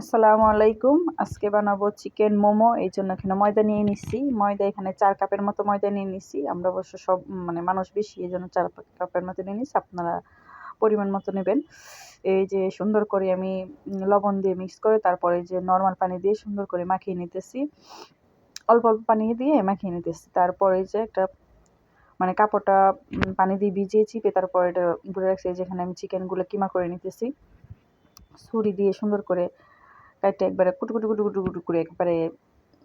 আসসালামু আলাইকুম। আজকে বানাবো চিকেন মোমো, এই জন্য এখানে ময়দা নিয়ে নিচ্ছি। ময়দা এখানে চার কাপের মতো ময়দা নিয়ে নিচ্ছি। আমরা অবশ্য সব মানে মানুষ বেশি, এই জন্য চার কাপের মতো নিয়ে নিচ্ছি। আপনারা পরিমাণ মতো নেবেন। এই যে সুন্দর করে আমি লবণ দিয়ে মিক্স করে, তারপরে যে নর্মাল পানি দিয়ে সুন্দর করে মাখিয়ে নিতেছি। অল্প অল্প পানি দিয়ে মাখিয়ে নিতেছি। তারপরে যে একটা মানে কাপড়টা পানি দিয়ে ভিজিয়ে চিপে, তারপরে এটা ঘুরে রাখছি। যেখানে আমি চিকেনগুলো কিমা করে নিতেছি। ছুরি দিয়ে সুন্দর করে কাইটে একবারে কুটু কুটু কুটু কুটু করে একবারে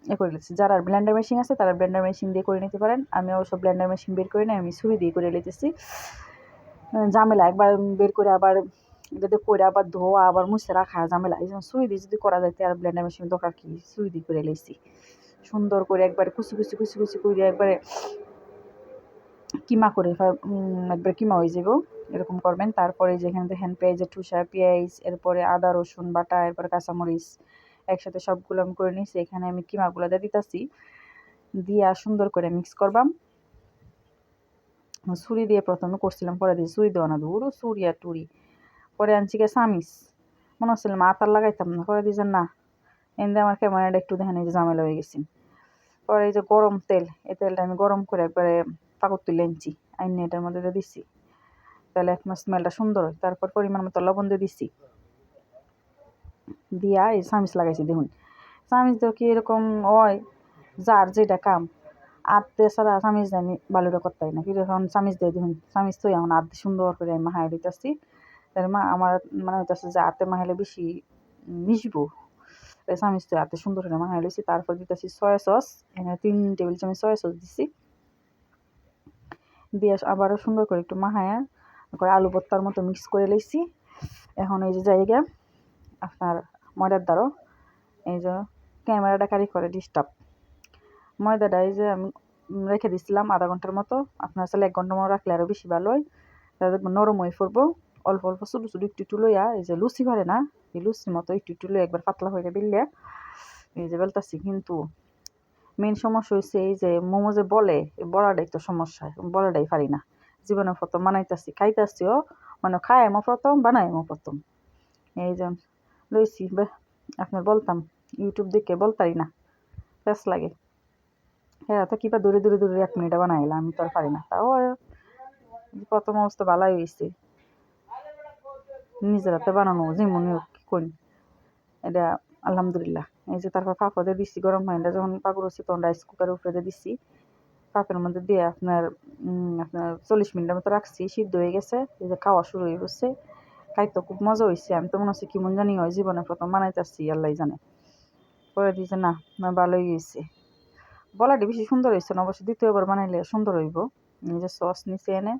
এ করে নিচ্ছি যারা ব্লেন্ডার মেশিন আছে, তারা ব্লেন্ডার মেশিন দিয়ে করে নিতে পারেন। আমি অবশ্য ব্লেন্ডার মেশিন বের করে নিই, আমি ছুরি দিয়ে করে নিতেছি। ঝামেলা, একবার বের করে আবার এটাতে করে আবার ধোয়া, আবার মুছে রাখা, ঝামেলা। এই জন্য ছুরি দিয়ে যদি করা যায় আর ব্লেন্ডার মেশিন দরকার কি? ছুরি দিয়ে করে লেছি সুন্দর করে একবারে কুচি কুচি কুচি কুচি করে একবারে কিমা করে একবার কিমা হয়ে যাব এরকম করবেন। তারপরে যেখানে দেখেন পেঁয়াজের ঠুসা, পেঁয়াজ, এরপরে আদা, রসুন, বাটা, এরপরে কাঁচামরিচ একসাথে সবগুলো আমি করে নিয়েছি এখানে আমি কিমাগুলো দিয়ে দিতেছি। দিয়ে সুন্দর করে মিক্স করবাম। ছুরি দিয়ে প্রথমে করছিলাম, পরে দিয়ে ছুরি দেওয়া না, দূর ছুরি আর টুরি। পরে আনছি গে সামিস মনে হচ্ছিল মাথার লাগাইতাম না, পরে দিয়েছেন না। এনে আমার ক্যামেরাটা একটু দেখেন, এই যে ঝামেলা হয়ে গেছি। পরে এই যে গরম তেল, এই তেলটা আমি গরম করে একবারে পাকর তুলে আনছি, আইনে এটার মধ্যে দিয়ে দিচ্ছি তাহলে এক মাস স্মেলটা সুন্দর হয়, তারপর পরিমাণ মতো লবণ দিয়ে দিচ্ছি দিয়া এই চামিচ লাগাইছি, দেখুন। চামিচ তো কি এরকম হয়, যার যেটা কাম। আত্মে ছাড়া চামিচ আমি বালুটা করতে না। কিন্তু এখন চামিচ দিয়ে দেখুন, চামিচ তো এখন আত্মে সুন্দর করে আমি মাহাই দিতেছি। তাহলে মা, আমার মানে হইতেছে যে আত্মে মাহাইলে বেশি মিশবো। তাই চামিচ তো হাতে সুন্দর করে মাহাই লইছি তারপর দিতেছি সয়া সস এখানে তিন টেবিল চামচ সয়া সস দিচ্ছি দিয়ে আবারও সুন্দর করে একটু মাহায়া করে আলু ভর্তার মতো মিক্স করে লইছি এখন এই যে জায়গা, আপনার ময়দার দ্বারও, এই যে ক্যামেরাটা কারি করে ডিস্টার্ব ময়দাটা এই যে আমি রেখে দিছিলাম আধা ঘণ্টার মতো। আপনার আসলে এক ঘণ্টার মতো রাখলে আরও বেশি ভালো হয়। নরম হয়ে পড়ব। অল্প অল্প ছোটো ছোটো একটু একটু লইয়া, এই যে লুচি পারে না, এই লুচির মতো একটু একটু লইয়া একবার পাতলা হয়ে বেললে, এই যে বেলতাছি কিন্তু মেন সমস্যা হয়েছে এই যে মোমো যে বলে বড়াটাই তো সমস্যা বলাটাই পারি না। জীবনে প্রথম বানাইতেছি খাইতেছিও মানে খাই এমন প্রথম বানাই এমন প্রথম। এই যে লইছি আপনার বলতাম ইউটিউব দেখে বলতারি না বেশ লাগে। হ্যাঁ তো কিবা দূরে দূরে দূরে এক মিনিটে বানাইলাম, আমি তো আর পারি না। তাও প্রথম অবস্থা ভালোই হয়েছে নিজের হাতে বানানো যেমন করি। এটা আলহামদুলিল্লাহ। এই যে তারপর পাপড়ে দিচ্ছি গরম পানিটা, যখন পাকুর হচ্ছে তখন রাইস কুকারের উপরে দিচ্ছি পাপের মধ্যে দিয়ে আপনার আপনার চল্লিশ মিনিটের মতো রাখছি, সিদ্ধ হয়ে গেছে, এই যে খাওয়া শুরু হয়ে গেছে। খাইতে খুব মজা হয়েছে আমি তো মনে হচ্ছে কেমন জানি হয় জীবনে প্রথম বানাইতেছি, আল্লাহ জানে। পরে দিয়েছে না ভালোই হয়েছে বলাটি বেশি সুন্দর হয়েছে না অবশ্যই দ্বিতীয়বার বানাইলে সুন্দর হইব। যে সস নিচে এনে